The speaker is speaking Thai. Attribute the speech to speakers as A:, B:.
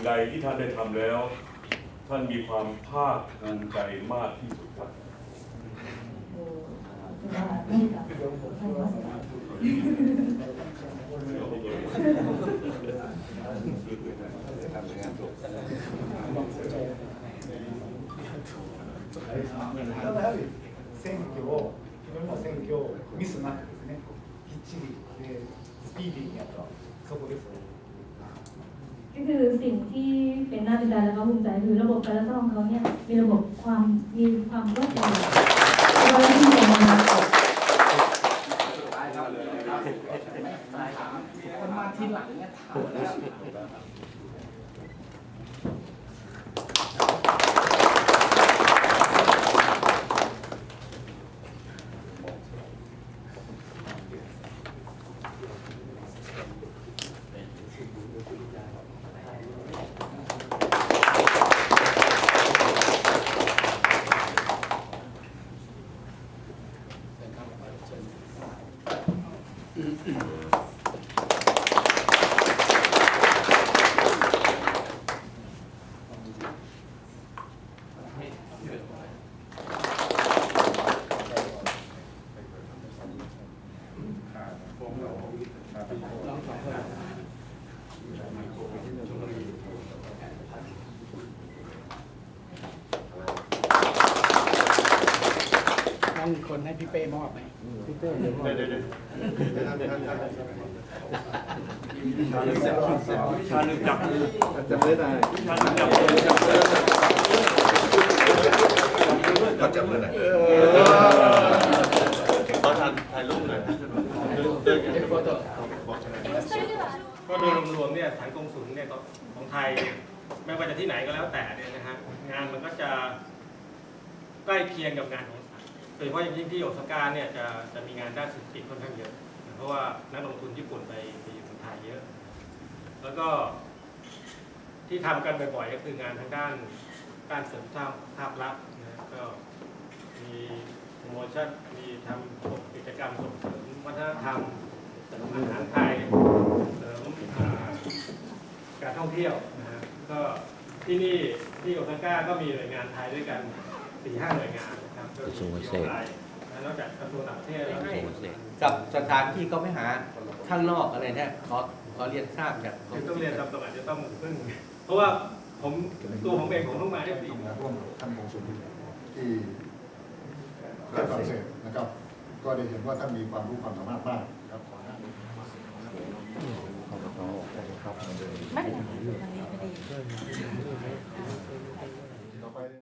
A: ได้ทำแล้ว ท่านมีความภาคภูมิใจมากที่สุดครับ
B: ただやはり選挙を、昨日の選挙をミスなくですね、きっちり、でスピーディーにやった、そこです。
C: ก็คือสิ่งที่เป็นน่าดีใจและก็ภูมิใจคือระบบการเลือกตั้งของเขาเนี่ยมีระบบความมีความรวดเร็วแล้วก็ที่ตรงนะครับ
B: คนมาทีหลังเนี่ยถามแล้ว
D: ต้อ งมีคนให้พี่เป้มอบไหม
A: ชาลืมจับมือ
E: จำไม่ได้
A: ชาลืมจับมือจับมือ
E: เขาจำไม่ได้
F: ขอถ่ายถ่ายรูปหน่อย
D: เอ็กโฟโต้
F: ก็โดยรวมๆเนี่ยสถานกงสุลเนี่ยก็ของไทยไม่ว่าจะที่ไหนก็แล้วแต่เนี่ยนะฮะงานมันก็จะใกล้เคียงกับงานของศาลโด ยเฉพาะอย่างยิ่งที่โอซาก้าเนี่ยจะจะมีงานด้านเศรษฐกิจค่อนข้างเยอะ เพราะว่านักลงทุนญี่ปุ่นไปไปอยู่เมืองไทยเยอะ แล้วก็ที่ทำกันบ่อยๆก็คืองานทางด้านการเสริมสร้างภาพลักษณ์นะก็มีโปรโมชั่นมีทำกิจกรรมส่งเสริมวัฒนธรรมเสริมอาหารไทยเสริมการท่องเที่ยวนะฮะก็ที่นี่ที่โอซาก้าก็มีหน่วยงานไทยด้วยกัน สี่ห้าหน่วยงานนะครับก็มีเกี่ยวกับนะนอกจากกระทรวงต่างประเทศแล้วก็
G: กับสถานที่เขาไม่หาข้างนอกอะไรเนี่ยขอขอเรียนทราบจากกร
F: เดี๋ย
G: ม
F: วต้องเรียนตามตรงอาจจะต้องพึ่ง เพราะว่าผมตัวผมเองผมเพิ่งมาได้ปี
H: ร่วมกับท่านกงสุลที่ฝรั่งเศสนะครับ ก็ได้เห็นว่าท่านมีความรู้ความสามารถมากครับขอหน้านี้
C: ไม่เป็นไร